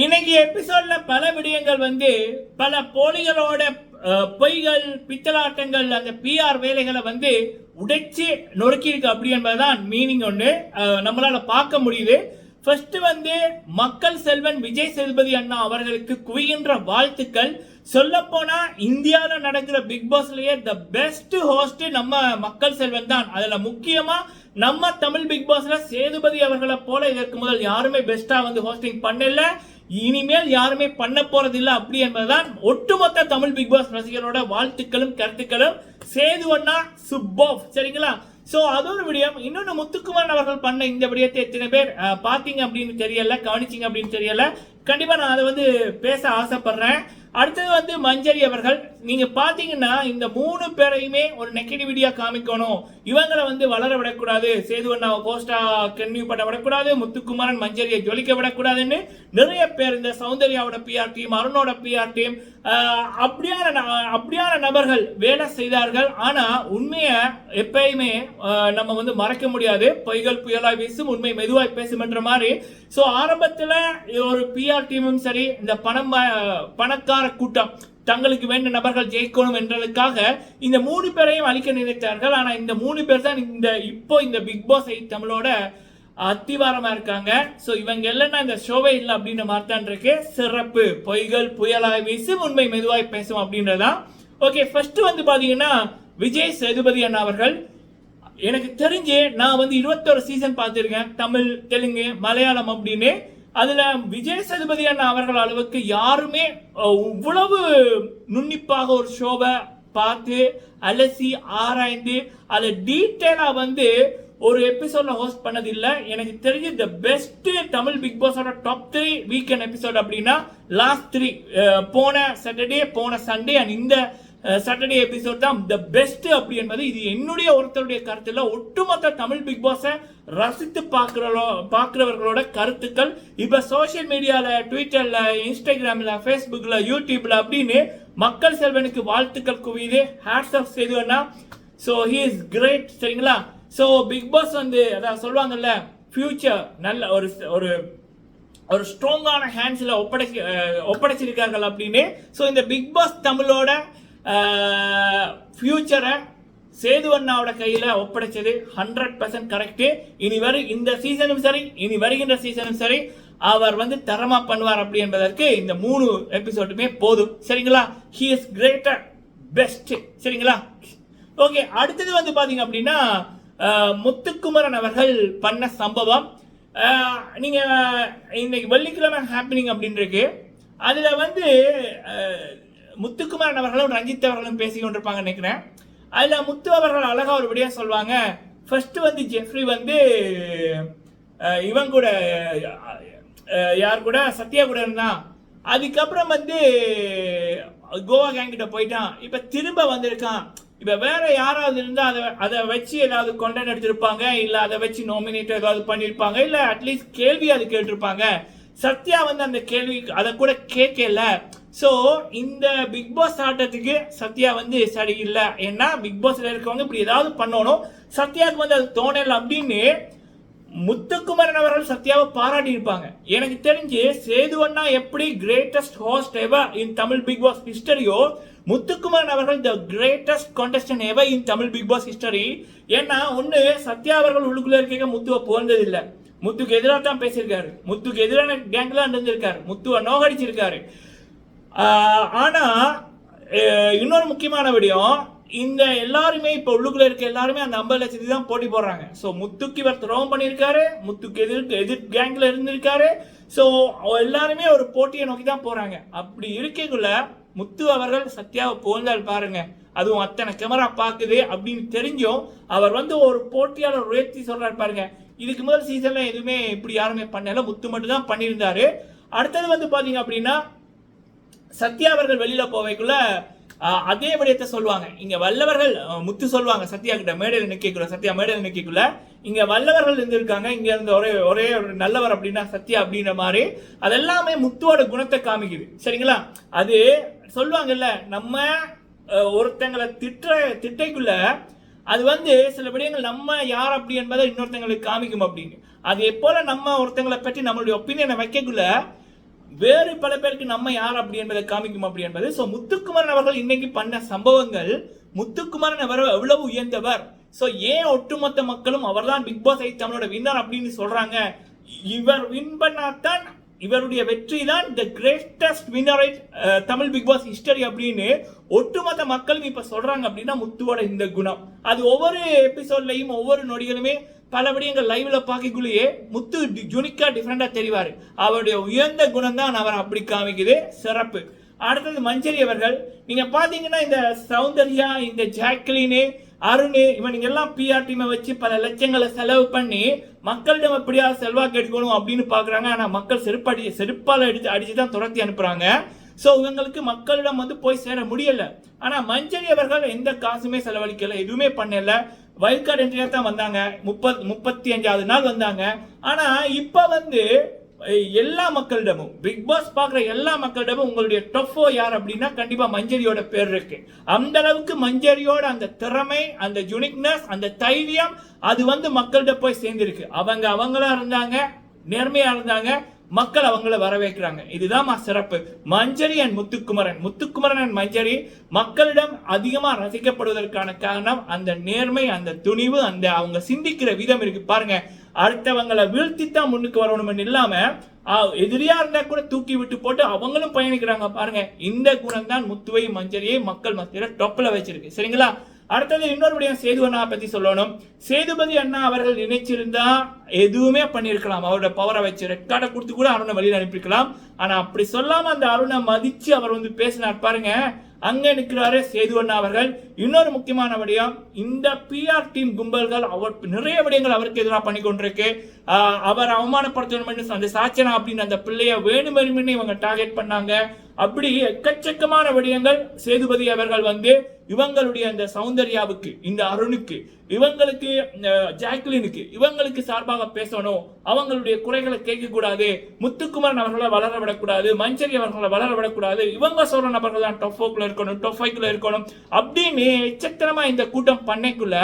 இன்னைக்கு எபிசோட்ல பல விடயங்கள் வந்து பல போலிகளோட பொய்கள் பித்தலாட்டங்கள் அந்த பிஆர் வேலைகளை வந்து உடைச்சு நொறுக்கியிருக்கு அப்படி என்பதுதான் மீனிங் ஒன்று நம்மளால் நம்மளால பார்க்க முடியுது. ஃபர்ஸ்ட் வந்து மக்கள் செல்வன் விஜய் சேதுபதி அண்ணா அவர்களுக்கு குவிகின்ற வாழ்த்துக்கள். சொல்ல போனா இந்தியாவில் நடக்கிற பிக் பாஸ்லயே த பெஸ்ட் ஹோஸ்ட் நம்ம மக்கள் செல்வன் தான். அதுல முக்கியமா நம்ம தமிழ் பிக் பாஸ்ல சேதுபதி அவர்களை போல இதற்கு முதல் யாருமே பெஸ்டா வந்து ஹோஸ்டிங் பண்ணல. இனிமேல் யாருமே பண்ண போறதில்ல அப்படி என்பதுதான் ஒட்டுமொத்த தமிழ் பிக் பாஸ் ரசிகரோட வாழ்த்துக்களும் கருத்துக்களும். சேது அண்ணா சுப்போ சரிங்களா? ஸோ அது ஒரு விடயம் இன்னொன்று முத்துக்குமார் அவர்கள் பண்ண இந்த விடயத்தை எத்தனை பேர் பார்த்தீங்க அப்படின்னு தெரியல கவனிச்சிங்க அப்படின்னு தெரியல. கண்டிப்பாக நான் அதை வந்து பேச ஆசைப்படுறேன். அடுத்தது வந்து மஞ்சரி அவர்கள் நீங்க பாத்தீங்கன்னா இந்த மூணு பேரையுமே ஒரு நெகட்டிவிட்டியா காமிக்கணும். இவங்களை வந்து வளர விடக்கூடாது. சேது அண்ணாவை கோஸ்டா கன்னியூ பண்ண விடக்கூடாது. முத்துக்குமாரன் மஞ்சரியை ஜொலிக்க விடக்கூடாதுன்னு நிறைய பேர் இந்த சௌந்தர்யாவோட பிஆர் டீம் அருணோட பிஆர் டீம் அப்படியான ந- அப்படியான நபர்கள் வேலை செய்தார்கள். ஆனா உண்மையை எப்பயுமே நம்ம வந்து மறைக்க முடியாது. பொய்கள் புயலாய் வீசும் உண்மை மெதுவாய் பேசும் என்ற மாதிரி. ஸோ ஆரம்பத்துல ஒரு பிஆர் டீமும் சரி இந்த பணம் பணக்கார பணக்கார கூட்டம். தங்களுக்கு வேண்ட நபர்கள் ஜெயிக்கணும் என்றதுக்காக இந்த மூணு பேரையும் அழிக்க நினைத்தார்கள். ஆனால் இந்த மூணு பேர் தான் இந்த இப்போ இந்த பிக் பாஸ் எயிட் தமிழோட அத்திவாரமாக இருக்காங்க. ஸோ இவங்க இல்லைன்னா இந்த ஷோவே இல்லை அப்படின்ற மாதிரி தான் இருக்கு. சிறப்பு பொய்கள் புயலாய் வீசும் உண்மை மெதுவாய் பேசும் அப்படின்றதான் ஓகே ஃபர்ஸ்ட் வந்து பார்த்தீங்கன்னா விஜய் சேதுபதி அண்ணா அவர்கள். எனக்கு தெரிஞ்சு நான் வந்து இருபத்தொரு சீசன் பார்த்துருக்கேன். தமிழ் தெலுங்கு மலையாளம் அப்படின்னு. அதில் விஜய் சதுபதி அண்ணா அவர்கள் அளவுக்கு யாருமே இவ்வளவு நுண்ணிப்பாக ஒரு ஷோவை பார்த்து அலசி ஆராய்ந்து அதை டீட்டெயிலாக வந்து ஒரு எபிசோட ஹோஸ்ட் பண்ணதில்லை. எனக்கு தெரிஞ்சு த பெஸ்ட் தமிழ் பிக் பாஸோட டாப் த்ரீ வீக்கெண்ட் எபிசோட் அப்படின்னா லாஸ்ட் த்ரீ போன சாட்டர்டே போன சண்டே அண்ட் இந்த சாட்டர்டே எபிசோட் தான் த பெஸ்ட் அப்படி என்பது இது என்னுடைய ஒருத்தருடைய கருத்து ஒட்டுமொத்த தமிழ் பிக் பாஸை ரசித்து பார்க்குறோ பார்க்குறவர்களோட கருத்துக்கள். இப்போ சோஷியல் மீடியாவில் ட்விட்டரில் இன்ஸ்டாகிராமில் ஃபேஸ்புக்கில் யூடியூப்பில் அப்படின்னு மக்கள் செல்வனுக்கு வாழ்த்துக்கள் குவியுது. ஹேட்ஸ் ஆஃப் செய்துவனா ஸோ ஹீ இஸ் கிரேட் சரிங்களா? ஸோ பிக் பாஸ் வந்து அதான் சொல்லுவாங்கல்ல ஃபியூச்சர் நல்ல ஒரு ஒரு ஒரு ஸ்ட்ராங்கான ஹேண்ட்ஸில் ஒப்படைச்சி ஒப்படைச்சிருக்கார்கள் அப்படின்னு. ஸோ இந்த பிக் பாஸ் தமிழோட ஃப்யூச்சரை சேது அண்ணாவோட கையில் ஒப்படைச்சது ஹண்ட்ரட் பர்சன்ட் கரெக்டு இனி வரு இந்த சீசனும் சரி இனி வருகின்ற சீசனும் சரி அவர் வந்து தரமாக பண்ணுவார் அப்படி என்பதற்கு இந்த மூணு எபிசோடுமே போதும். சரிங்களா? ஹி இஸ் கிரேட்டர் பெஸ்ட் சரிங்களா? ஓகே அடுத்தது வந்து பார்த்தீங்க அப்படின்னா முத்துக்குமரன் அவர்கள் பண்ண சம்பவம். நீங்கள் இன்னைக்கு வெள்ளிக்கிழமை ஹாப்பினிங் அப்படின்னு இருக்கு வந்து முத்துக்குமாரன் அவர்களும் ரஞ்சித் அவர்களும் பேசி கொண்டிருப்பாங்க நினைக்கிறேன். அதில் முத்து அவர்கள் அழகாக ஒரு விடயம் சொல்லுவாங்க ஃபர்ஸ்ட் வந்து ஜெஃப்ரி வந்து இவன் கூட யார் கூட? சத்யா கூட இருந்தான். அதுக்கப்புறம் வந்து கோவா கேங்கிட்ட போயிட்டான். இப்போ திரும்ப வந்திருக்கான். இப்போ வேற யாராவது இருந்தால் அதை அதை வச்சு ஏதாவது கொண்டென்ட் எடுத்திருப்பாங்க? இல்லை அதை வச்சு நாமினேட் ஏதாவது பண்ணியிருப்பாங்க இல்லை அட்லீஸ்ட் கேள்வி அது கேட்டிருப்பாங்க? சத்யா வந்து அந்த கேள்வி அதை கூட கேட்கல. ஸோ இந்த பிக் பாஸ் ஆட்டத்துக்கு சத்யா வந்து சரியில்லை ஏன்னா பிக் பாஸ்ல இருக்கவங்க இப்படி ஏதாவது பண்ணணும். சத்யாவுக்கு வந்து அது தோணல அப்படின்னு முத்துக்குமரன் அவர்கள் சத்யாவை பாராட்டி இருப்பாங்க. எனக்கு தெரிஞ்சு சேதுவண்ணா எப்படி greatest host ever in Tamil big boss ஹிஸ்டரியோ Muthukumaran அவர்கள் the greatest contestant ever in Tamil big boss history ஏன்னா ஒன்று சத்யா அவர்கள் உள்ளுக்குள்ளே இருக்க முத்துவை போந்ததில்லை முத்துக்கு எதிராக தான் பேசியிருக்காரு. முத்துக்கு எதிரான கேங்கில் இருந்திருக்காரு. முத்துவை நோகடிச்சிருக்காரு. ஆனால் இன்னொரு முக்கியமான விடயம் இந்த எல்லாருமே இப்போ உள்ளுக்குள்ள இருக்க எல்லாருமே அந்த ஐம்பது லட்சத்துக்கு தான் போட்டி போடுறாங்க. ஸோ முத்துக்கு இவர் துரோகம் பண்ணியிருக்காரு முத்துக்கு எதிர் எதிர் கேங்கில் இருந்திருக்காரு. ஸோ எல்லாருமே ஒரு போட்டியை நோக்கி தான் போகிறாங்க அப்படி இருக்கக்குள்ள முத்து அவர்கள் சத்யாவை புகழ்ந்தால் பாருங்க. அதுவும் அத்தனை கேமரா பார்க்குது அப்படின்னு தெரிஞ்சும் அவர் வந்து ஒரு போட்டியாளர் உயர்த்தி சொல்றாரு பாருங்க. இதுக்கு முதல் சீசன்ல எதுவுமே இப்படி யாருமே பண்ணல. முத்து மட்டும் தான் பண்ணியிருந்தாரு. அடுத்தது வந்து பாத்தீங்க அப்படின்னா சத்யா அவர்கள் வெளியில போவைக்குள்ள அதே விடயத்தை சொல்லுவாங்க. இங்க வல்லவர்கள் முத்து சொல்லுவாங்க சத்யா கிட்ட மேடையில் நிக்கக்குள்ள சத்யா மேடையில் நிக்கக்குள்ள. இங்க வல்லவர்கள் இருந்திருக்காங்க. இங்க இருந்த ஒரே ஒரே ஒரு நல்லவர் அப்படின்னா சத்யா அப்படின்ற மாதிரி. அதெல்லாமே முத்துவோட குணத்தை காமிக்குது. சரிங்களா? அது சொல்லுவாங்கல்ல நம்ம ஒருத்தங்களை திட்ட திட்டைக்குள்ள அது வந்து சில விடயங்கள் நம்ம யார் அப்படி என்பதை இன்னொருத்தங்களுக்கு காமிக்கும் அப்படின்னு. அது எப்போல நம்ம ஒருத்தங்களை பற்றி நம்மளுடைய ஒப்பீனியனை வைக்கக்குள்ள வேறு பல பேருக்கு நம்ம யார் அப்படி என்பதை காமிக்கும் அப்படி என்பது. ஸோ முத்துக்குமரன் அவர்கள் இன்னைக்கு பண்ண சம்பவங்கள் முத்துக்குமரன் அவர் எவ்வளவு உயர்ந்தவர். ஸோ ஏன் ஒட்டுமொத்த மக்களும் அவர்தான் பிக் பாஸ் ஐ தமிழோட வின்னர் அப்படின்னு சொல்றாங்க? இவர் வின் பண்ணாதான் இவருடைய வெற்றி தான் the greatest winner uh, Tamil big boss history அப்படின்னு ஒட்டுமொத்த மக்களும் இப்போ சொல்றாங்க அப்படின்னா முத்துவோட இந்த குணம். அது ஒவ்வொரு எபிசோட்லையும் ஒவ்வொரு நொடிகளுமே பல விடயங்கள் லைவ்ல பார்க்கக்குள்ளேயே முத்து யூனிக்கா டிஃப்ரெண்டா தெரிவாரு. அவருடைய உயர்ந்த குணம் தான் அவர் அப்படி காமிக்குது. சிறப்பு. அடுத்தது மஞ்சரி அவர்கள். நீங்க பாத்தீங்கன்னா இந்த சௌந்தர்யா இந்த ஜாக்லினு அருண் இவனுங்க எல்லாம் பிஆர் டீமை வச்சு பல லட்சங்களை செலவு பண்ணி மக்களிடம் எப்படியாவது செல்வாக்கு எடுக்கணும் அப்படின்னு பார்க்குறாங்க ஆனால் மக்கள் செருப்படி செருப்பால் அடிச்சு அடிச்சு தான் துரத்தி அனுப்புகிறாங்க ஸோ இவங்களுக்கு மக்களிடம் வந்து போய் சேர முடியலை. ஆனால் மஞ்சரி அவர்கள் எந்த காசுமே செலவழிக்கலை எதுவுமே பண்ணலை. வயல்காடு கார்டு தான் வந்தாங்க. முப்பத் முப்பத்தி அஞ்சாவது நாள் வந்தாங்க. ஆனால் இப்போ வந்து எல்லா மக்களிடமும் பிக் பாஸ் பார்க்குற எல்லா மக்களிடமும் உங்களுடைய டஃப்போ யார் அப்படின்னா கண்டிப்பாக மஞ்சரியோட பேர் இருக்கு. அந்த அளவுக்கு மஞ்சரியோட அந்த திறமை அந்த யுனிக்னஸ் அந்த தைரியம் அது வந்து மக்கள்கிட்ட போய் சேர்ந்துருக்கு. அவங்க அவங்களா இருந்தாங்க நேர்மையாக இருந்தாங்க மக்கள் அவங்கள வரவேற்கிறாங்க. இதுதான் சிறப்பு. மஞ்சரி அண்ட் முத்துக்குமரன். முத்துக்குமரன் அண்ட் மஞ்சரி மக்களிடம் அதிகமாக ரசிக்கப்படுவதற்கான காரணம் அந்த நேர்மை அந்த துணிவு அந்த அவங்க சிந்திக்கிற விதம் இருக்கு. பாருங்க அடுத்தவங்களை வீழ்த்தி தான் முன்னுக்கு வரணும்னு இல்லாம எதிரியா இருந்தா கூட தூக்கி விட்டு போட்டு அவங்களும் பயணிக்கிறாங்க. பாருங்க இந்த குணம் தான் முத்துவை மஞ்சரியை மக்கள் மத்தியில டொப்பில் வச்சிருக்கு. சரிங்களா? அடுத்தது இன்னொரு விடயம் சேது அண்ணா பத்தி சொல்லணும். சேதுபதி அண்ணா அவர்கள் நினைச்சிருந்தா எதுவுமே பண்ணியிருக்கலாம். அவரோட பவரை வச்சு ரெக்கார்டை கொடுத்து கூட அருணை வழியில் அனுப்பியிருக்கலாம். ஆனா அப்படி சொல்லாம அந்த அருணை மதிச்சு அவர் வந்து பேசினார் பாருங்க. அங்க நிற்கிறாரு சேது அண்ணா அவர்கள். இன்னொரு முக்கியமான விடயம் இந்த பிஆர் டீம் கும்பல்கள் அவர் நிறைய விடயங்கள் அவருக்கு எதிராக பண்ணி கொண்டிருக்கு. அவர் அவமானப்படுத்தணும் அந்த சாச்சனா அப்படின்னு அந்த பிள்ளைய வேணும் இவங்க டார்கெட் பண்ணாங்க. அப்படி எக்கச்சக்கமான விடயங்கள் சேதுபதி அவர்கள் வந்து இவங்களுடைய அந்த சௌந்தர்யாவுக்கு இந்த அருணுக்கு இவங்களுக்கு ஜாக்லினுக்கு இவங்களுக்கு சார்பாக பேசணும். அவங்களுடைய குறைகளை கேட்க கூடாது முத்துக்குமரன் அவர்களை வளர விடக்கூடாது. மஞ்சரி அவர்களை வளர விடக்கூடாது. இவங்க சொல்ற நபர்கள் தான் டொஃபோக்குள்ள இருக்கணும் டொஃபைக்குள்ள இருக்கணும். அப்படின்னு எச்சத்திரமா இந்த கூட்டம் பண்ணைக்குள்ள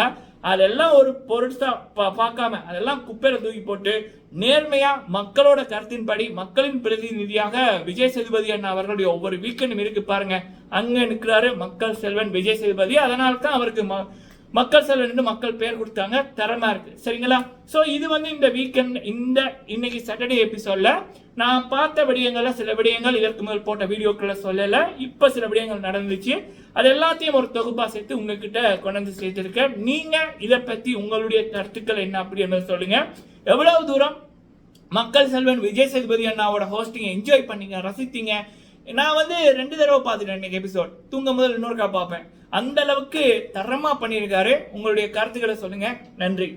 அதெல்லாம் ஒரு பொருட்சா பா- பார்க்காம அதெல்லாம் குப்பையில தூக்கி போட்டு நேர்மையா மக்களோட கருத்தின்படி மக்களின் பிரதிநிதியாக விஜய் சேதுபதி அண்ணா அவர்களுடைய ஒவ்வொரு வீக்கெண்டும் இருக்கு பாருங்க. அங்க நிற்கிறாரு மக்கள் செல்வன் விஜய் சேதுபதி. அதனால தான் அவருக்கு ம- மக்கள் செல்வன் மக்கள் பேர் கொடுத்தாங்க. தரமா இருக்கு. சரிங்களா? ஸோ இது வந்து இந்த வீக்கெண்ட் இந்த இன்னைக்கு சாட்டர்டே எபிசோட்ல நான் பார்த்த விடயங்கள்ல சில விடயங்கள் இதற்கு முதல் போட்ட வீடியோக்களை சொல்லல. இப்போ சில விடயங்கள் நடந்துச்சு. அது எல்லாத்தையும் ஒரு தொகுப்பாக சேர்த்து உங்ககிட்ட கொண்டாந்து சேர்த்துருக்கேன். நீங்கள் இதை பற்றி உங்களுடைய கருத்துக்கள் என்ன அப்படி என்பதை சொல்லுங்கள் எவ்வளவு தூரம் மக்கள் செல்வன் விஜய் சேதுபதி அண்ணாவோட ஹோஸ்டிங்கை என்ஜாய் பண்ணீங்க ரசித்தீங்க? நான் வந்து ரெண்டு தடவை பார்த்துட்டேன் இன்னைக்கு எபிசோட் தூங்க முதல் இன்னொருக்கா பார்ப்பேன். அந்த அளவுக்கு தரமாக பண்ணியிருக்காரு. உங்களுடைய கருத்துக்களை சொல்லுங்கள் நன்றி.